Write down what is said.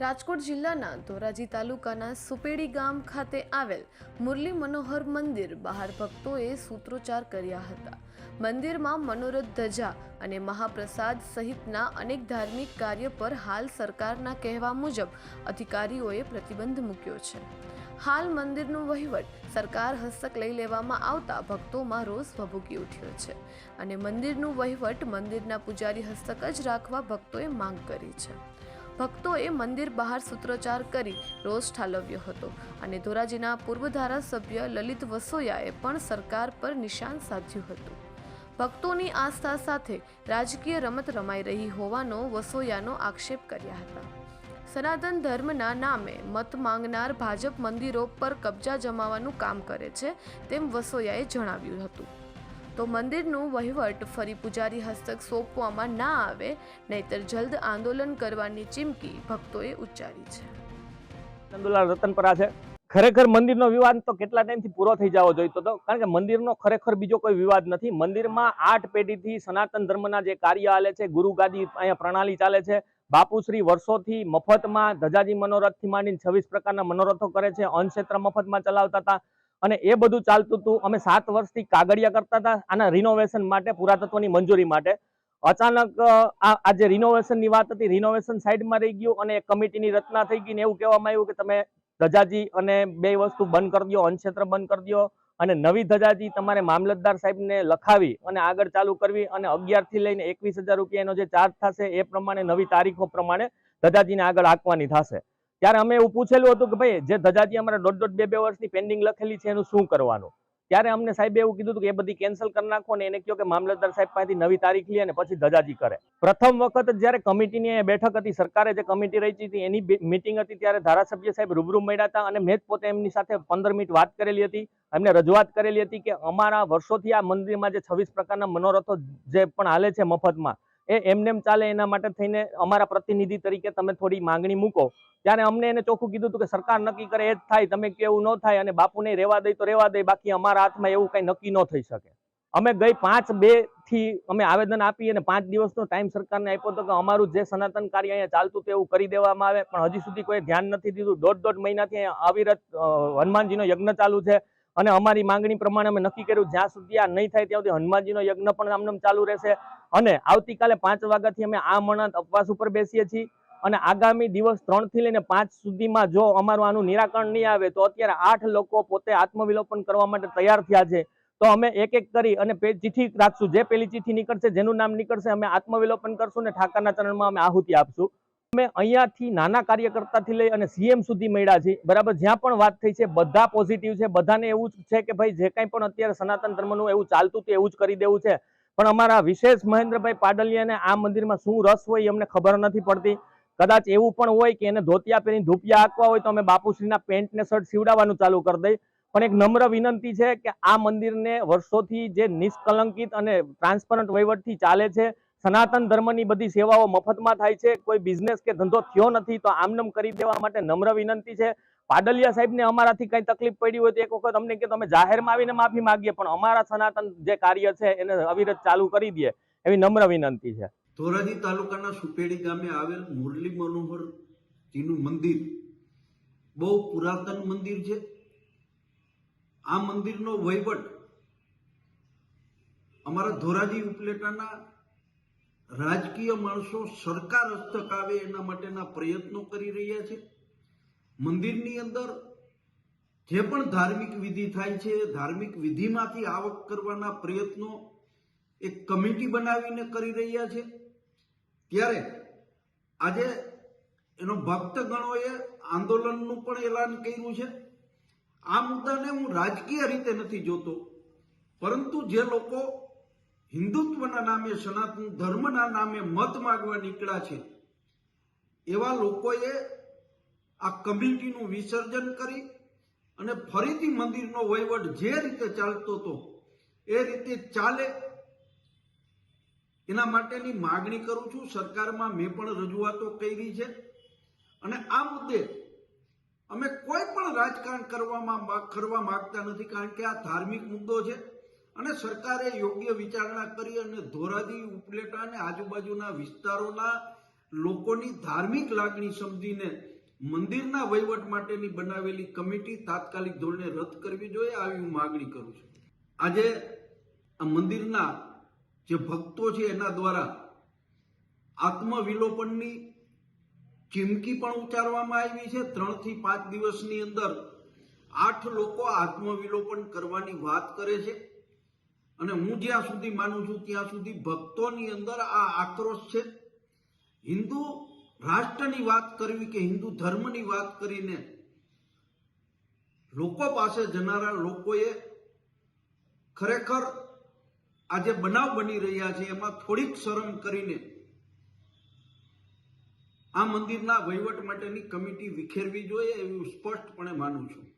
રાજકોટ જિલ્લાના ધોરાજી તાલુકાના સુપેડી ગામ ખાતે આવેલ મુરલી મનોહર મંદિર બહાર ભક્તોએ સૂત્રોચ્ચાર કર્યા હતા. મંદિરમાં મનોરથ ધજા અને મહાપ્રસાદ સહિતના અનેક ધાર્મિક કાર્ય પર હાલ સરકારના કહેવા મુજબ અધિકારીઓએ પ્રતિબંધ મૂક્યો છે. હાલ મંદિરનો વહીવટ સરકાર હસ્તક લઈ લેવામાં આવતા ભક્તોમાં રોષ ભભૂકી ઉઠ્યો છે અને મંદિરનું વહીવટ મંદિરના પૂજારી હસ્તક જ રાખવા ભક્તોએ માંગ કરી છે. ભક્તોએ મંદિર બહાર સૂત્રોચ્ચાર કરી રોષ ઠાલવ્યો હતો. અને ધોરાજીના પૂર્વ ધારાસભ્ય લલિત વસોયાએ પણ સરકાર પર નિશાન સાધ્યું હતું. ભક્તોની આસ્થા સાથે રાજકીય રમત રમાઈ રહી હોવાનો વસોયાનો આક્ષેપ કર્યા હતા. સનાતન ધર્મના નામે મત માંગનાર ભાજપ મંદિરો પર કબજા જમાવાનું કામ કરે છે તેમ વસોયાએ જણાવ્યું હતું. તો મંદિરનું વહીવટ ફરી પૂજારી હસ્તક સોંપવામાં ના આવે, નહીતર જલ્દ આંદોલન કરવાની ચીમકી ભક્તોએ ઉચ્ચારી છે. નંદુલાલ રતનપરા છે. ખરેખર મંદિરનો વિવાદ તો કેટલા ટાઈમથી પૂરો થઈ જવો જોઈતો હતો કારણ કે મંદિરનો ખરેખર બીજો કોઈ વિવાદ નથી. મંદિરમાં આઠ પેઢીથી સનાતન ધર્મના જે કાર્ય ચાલે છે ગુરુ ગાદી અહીંયા પ્રણાલી ચાલે છે. બાપુશ્રી વર્ષોથી મફતમાં ધજાજી મનોરથથી માંડીને છવ્વીસ પ્રકારના મનોરથો કરે છે. અન્નક્ષેત્ર મફતમાં ચલાવતા હતા. અને એ બધું ચાલતું હતું. અમે સાત વર્ષથી કાગળિયા કરતા હતા આના રિનોવેશન માટે, પુરાતત્વની મંજૂરી માટે. અચાનક આ જે રિનોવેશનની વાત હતી રિનોવેશન સાઈડમાં રહી ગયું અને કમિટીની રચના થઈ ગઈ ને એવું કહેવામાં આવ્યું કે તમે ધજાજી અને બે વસ્તુ બંધ કરી દો અનક્ષેત્ર બંધ કરી દો અને નવી ધજાજી તમારે મામલતદાર સાહેબને લખાવી અને આગળ ચાલુ કરવી અને અગિયારથી લઈને એકવીસ હજાર રૂપિયાનો જે ચાર્જ થશે એ પ્રમાણે નવી તારીખો પ્રમાણે ધજાજીને આગળ આંકવાની થશે. ત્યારે અમે એવું પૂછેલું હતું કે ભાઈ, જે ધજાજી અમારે દોઢ દોઢ બે બે વર્ષની પેન્ડિંગ લખેલી છે, એનું શું કરવાનું? ત્યારે અમને સાહેબે એવું કીધું કે એ બધી કેન્સલ કરી નાખો ને એને કહો કે મામલતદાર સાહેબ પાસેથી નવી તારીખ લે અને પછી ધજાજી કરે. પ્રથમ વખત જ્યારે કમિટીની અહીંયા બેઠક હતી, સરકારે જે કમિટી રચી હતી, એની મિટિંગ હતી ત્યારે ધારાસભ્ય સાહેબ રૂબરૂ મળ્યા હતા અને મેં પોતે એમની સાથે પંદર મિનિટ વાત કરેલી હતી, એમને રજૂઆત કરેલી હતી કે અમારા વર્ષોથી આ મંદિરમાં જે છવ્વીસ પ્રકારના મનોરથો જે પણ હાલે છે મફતમાં એ એમનેમ ચાલે એના માટે થઈને અમારા પ્રતિનિધિ તરીકે તમે થોડી માંગણી મૂકો. ત્યારે અમને એને ચોખ્ખું કીધું હતું કે સરકાર નક્કી કરે, એ જ થાય, તમે કે એવું ન થાય અને બાપુને રહેવા દે તો રહેવા દે, બાકી અમારા હાથમાં એવું કઈ નક્કી ન થઈ શકે. અમે ગઈ પાંચ બેથી અમે આવેદન આપી અને પાંચ દિવસનો ટાઈમ સરકારને આપ્યો હતો કે અમારું જે સનાતન કાર્ય અહીંયા ચાલતું હતું એવું કરી દેવામાં આવે, પણ હજી સુધી કોઈ ધ્યાન નથી દીધું. દોઢ દોઢ મહિનાથી અવિરત હનુમાનજીનો યજ્ઞ ચાલુ છે. અને અમારી માંગણી પ્રમાણે અમે નક્કી કર્યું, જ્યાં સુધી આ નહીં થાય ત્યાં સુધી હનુમાનજીનો યજ્ઞ પણ આમનામ ચાલુ રહેશે. અને આવતીકાલે પાંચ વાગ્યાથી અમે આ મણત ઉપવાસ ઉપર બેસીએ છીએ. અને આગામી દિવસ ત્રણથી લઈને પાંચ સુધીમાં જો અમારું આનું નિરાકરણ નહીં આવે, તો અત્યારે આઠ લોકો પોતે આત્મવિલોપન કરવા માટે તૈયાર થયા છે. તો અમે એક એક કરી અને ચીઠી રાખશું. જે પેલી ચીઠી નીકળશે, જેનું નામ નીકળશે, અમે આત્મવિલોપન કરશું ને ઠાકરના ચરણમાં અમે આહુતિ આપશું. અમે અહીંયાથી નાના કાર્યકર્તાથી લઈ અને સીએમ સુધી મળ્યા છે બરાબર, જ્યાં પણ વાત થઈ છે, બધા પોઝિટિવ છે. બધાને એવું છે કે ભાઈ, જે કાંઈ પણ અત્યારે સનાતન ધર્મનું એવું ચાલતું હતું, એવું જ કરી દેવું છે. પણ અમારા વિશેષ મહેન્દ્રભાઈ પાડલિયાને આ મંદિરમાં શું રસ હોય અમને ખબર નથી પડતી. કદાચ એવું પણ હોય કે એને ધોતિયા પહેરી ધૂપિયા આંકવા હોય તો અમે બાપુશ્રીના પેન્ટને શર્ટ સીવડાવવાનું ચાલુ કરી દઈ. પણ એક નમ્ર વિનંતી છે કે આ મંદિરને વર્ષોથી જે નિષ્કલંકિત અને ટ્રાન્સપરન્ટ વહીવટથી ચાલે છે સનાતન ધર્મની બધી સેવાઓ મફતમાં થાય છે. કોઈ બિઝનેસ કે ધંધો થયો નથી તો આમનમ કરી દેવા માટે નમ્ર વિનંતી છે. પાડલિયા સાહેબને અમારાથી કંઈ તકલીફ પડી હોય તો એક વખત અમને કે તમે જાહેરમાં આવીને માફી માગીએ. પણ અમારા સનાતન જે કાર્ય છે એને અવિરત ચાલુ કરી દે એવી નમ્ર વિનંતી છે. ધોરાજી તાલુકાના સુપેડી ગામે આવેલ મુરલી મનોહર મંદિર બહુ પુરાતન મંદિર છે. આ મંદિરનો વહીવટ અમારા ધોરાજી ઉપલેટાના રાજકીય માણસો સરકાર હસ્તક આવે એના માટેના પ્રયત્નો કરી રહ્યા છે. મંદિરની અંદર જે પણ ધાર્મિક વિધિ થાય છે, ધાર્મિક વિધિમાંથી આવક કરવાના પ્રયત્નો એક કમિટી બનાવીને કરી રહ્યા છે. ત્યારે આજે એનો ભક્તગણોએ આંદોલનનું પણ એલાન કર્યું છે. આ મુદ્દાને હું રાજકીય રીતે નથી જોતો, પરંતુ જે લોકો હિન્દુત્વના નામે સનાતન ધર્મના નામે મત માગવા નીકળ્યા છે. એવા લોકોએ આ કમિટીનું વિસર્જન કરી અને ફરીથી મંદિરનો વહીવટ જે રીતે ચાલતો હતો, એ રીતે ચાલે. એના માટેની માગણી કરું છું. સરકારમાં મેં પણ રજૂઆતો કરી છે. અને આ મુદ્દે અમે કોઈ પણ રાજકારણ કરવામાં કરવા માગતા નથી, કારણ કે આ ધાર્મિક મુદ્દો છે. અને સરકારે યોગ્ય વિચારણા કરી અને ધોરાજી ઉપલેટા અને આજુબાજુના વિસ્તારોના લોકોની ધાર્મિક લાગણી સમજીને મંદિરના વહીવટ માટેની બનાવેલી કમિટી તાત્કાલિક ધોરણે રદ કરવી જોઈએ આવી હું માગણી કરું છું. આજે આ મંદિરના જે ભક્તો છે એના દ્વારા આત્મવિલોપનની ચીમકી પણ ઉચ્ચારવામાં આવી છે. ત્રણથી પાંચ દિવસની અંદર આઠ લોકો આત્મવિલોપન કરવાની વાત કરે છે. અને હું જ્યાં સુધી માનું છું ત્યાં સુધી ભક્તોની અંદર આ આક્રોશ છે. હિન્દુ રાષ્ટ્રની વાત કરવી કે હિન્દુ ધર્મની વાત કરીને લોકો પાસે જનારા લોકોએ ખરેખર આ જે બનાવ બની રહ્યા છે. એમાં થોડીક શરમ કરીને આ મંદિરના વહીવટ માટેની કમિટી વિખેરવી જોઈએ એવું સ્પષ્ટપણે માનું છું.